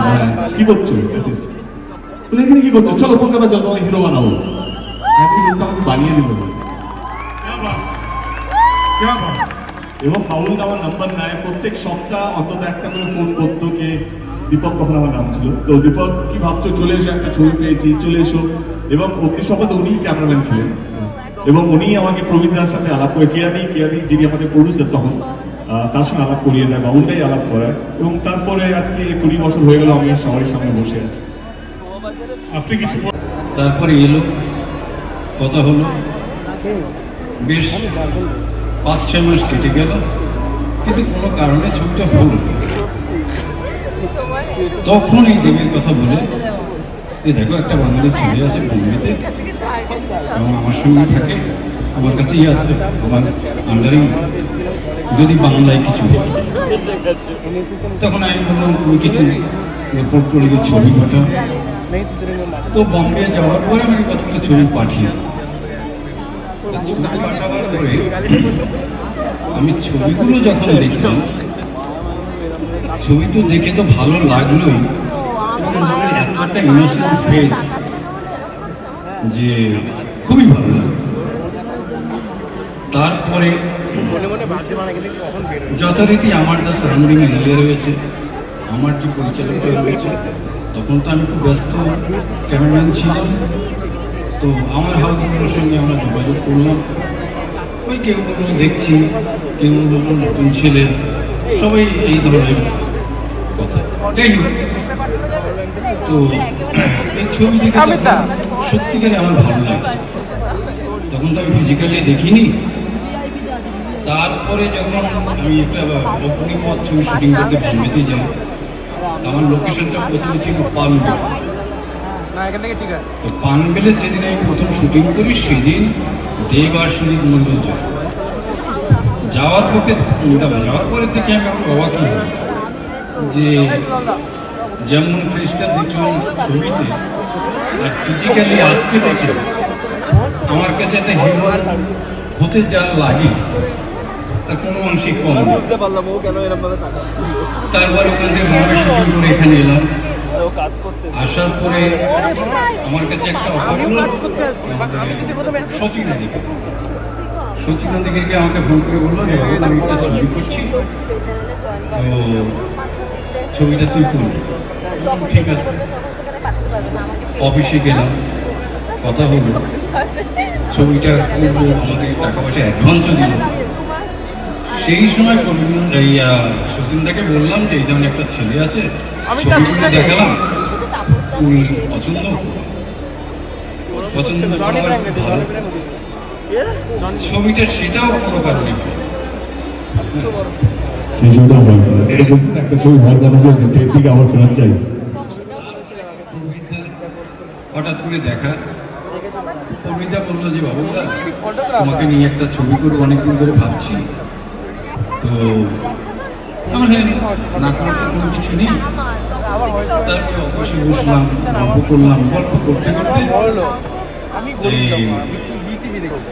হ্যাঁ। তো দীপক কি ভাবছ? চলে এসো, একটা ছবি পেয়েছি, চলে এসো। এবং উনি ক্যামেরাম্যান ছিলেন। এবং উনি আমাকে প্রবীণ দার সাথে আলাপ করে, কেয়াদি কেয়াদি যিনি আমাদের প্রডিউসার তখন তার সঙ্গে আলাপ করিয়ে দেয় বা বাউলটাই আলাপ করায় এবং তারপরে আজকে কুড়ি বছর হয়ে গেল আমি সবার সামনে বসে আছি। আপনি কিছু তারপরে এলো, কথা হলো। বেশ পাঁচ, ছয় মাস কেটে গেল, কিন্তু কোনো কারণে ছবিটা হলো। তখন এই দেবীর কথা বলে, এই দেখো, একটা বাঙালি ছেলে আছে বম্বেতে এবং আমার সঙ্গে থাকে, আমার কাছেই আছে, আমার আন্ডারেই যদি বাংলায় কিছু। তখন আমি বললাম তুমি কিছু পোর্টফোলিও ছবি পাঠাও তো বম্বে যাওয়ার পরে আমি কতগুলো ছবি পাঠিয়ে আমি ছবিগুলো যখন দেখলাম, ছবি তো দেখে তো ভালো লাগলোই। একটা ইনোসেন্ট ফেস যে খুবই ভালো তারপরে যথারীতি আমার যা সারাউন্ডিং এরিয়া রয়েছে আমার যে পরিচালকটা রয়েছে তখন তো আমি খুব ব্যস্ত ক্যামেরাম্যান ছিলাম। তো আমার হাউসগুলোর সঙ্গে আমরা যোগাযোগ করলাম। ওই কেউ বলল দেখছি কেউ বলল নতুন ছেলে সবাই এই ধরনের কথা। যাই হোক তো এই ছবি দেখে সত্যিকারে আমার ভালো লাগছে তখন তো আমি ফিজিক্যালি দেখিনি। তারপরে যখন আমি একটা অগ্নিপথ ছবি শুটিং করতে বম্বেতে যাই আমার লোকেশনটা প্রথমে ছিল পানবেল। ঠিক তো পানবেলে যেদিন আমি প্রথম শুটিং করি সেদিন দেব আর সুদীপ মন্ডল যায়। যাওয়ার পক্ষে যাওয়ার পরের দিকে আমি একটু অবাকই হই যে যেমন ফেসটা দেখলাম ছবিতে আর ফিজিক্যালি আজকে দেখে আমার কাছে একটা হিরো হতে যা লাগে। তার কোনো অংশে কম বুঝতে পারলাম ও কেন এরকম ভাবে তারপর ওখান থেকে বম্বে শুটিং করে এখানে এলাম। আসার পরে আমার কাছে একটা সচিন দিকে। সচিন দিকে। আমাকে ফোন করে বলল যে বাবু আমি একটা ছবি করছি। তো ছবিটা তুই করবি ঠিক আছে। অফিসে গেলাম। কথা হলো। ছবিটা করব আমাকে টাকা পয়সা অ্যাডভান্সও দিল। সেই সময় এই সচিনদাকে বললাম যে এই যেমন একটা ছেলে আছে ছবিগুলো দেখালাম। উনি পছন্দ? পছন্দ ভালো। ছবিটা সেটাও কোনো কারণে সেই ছবিটা একটা ছবি হওয়ার কথা থেকে আবার ফেরার চাই। হঠাৎ করে দেখা। প্রবীরদা বলল যে বাবুদা তোমাকে নিয়ে একটা ছবি করব অনেকদিন ধরে ভাবছি। তো আমার হ্যাঁ না করার তো কোনো কিছু নেই। তারপরে অফিসে বসলাম গল্প করলাম গল্প করতে করতে আমি এই কথা।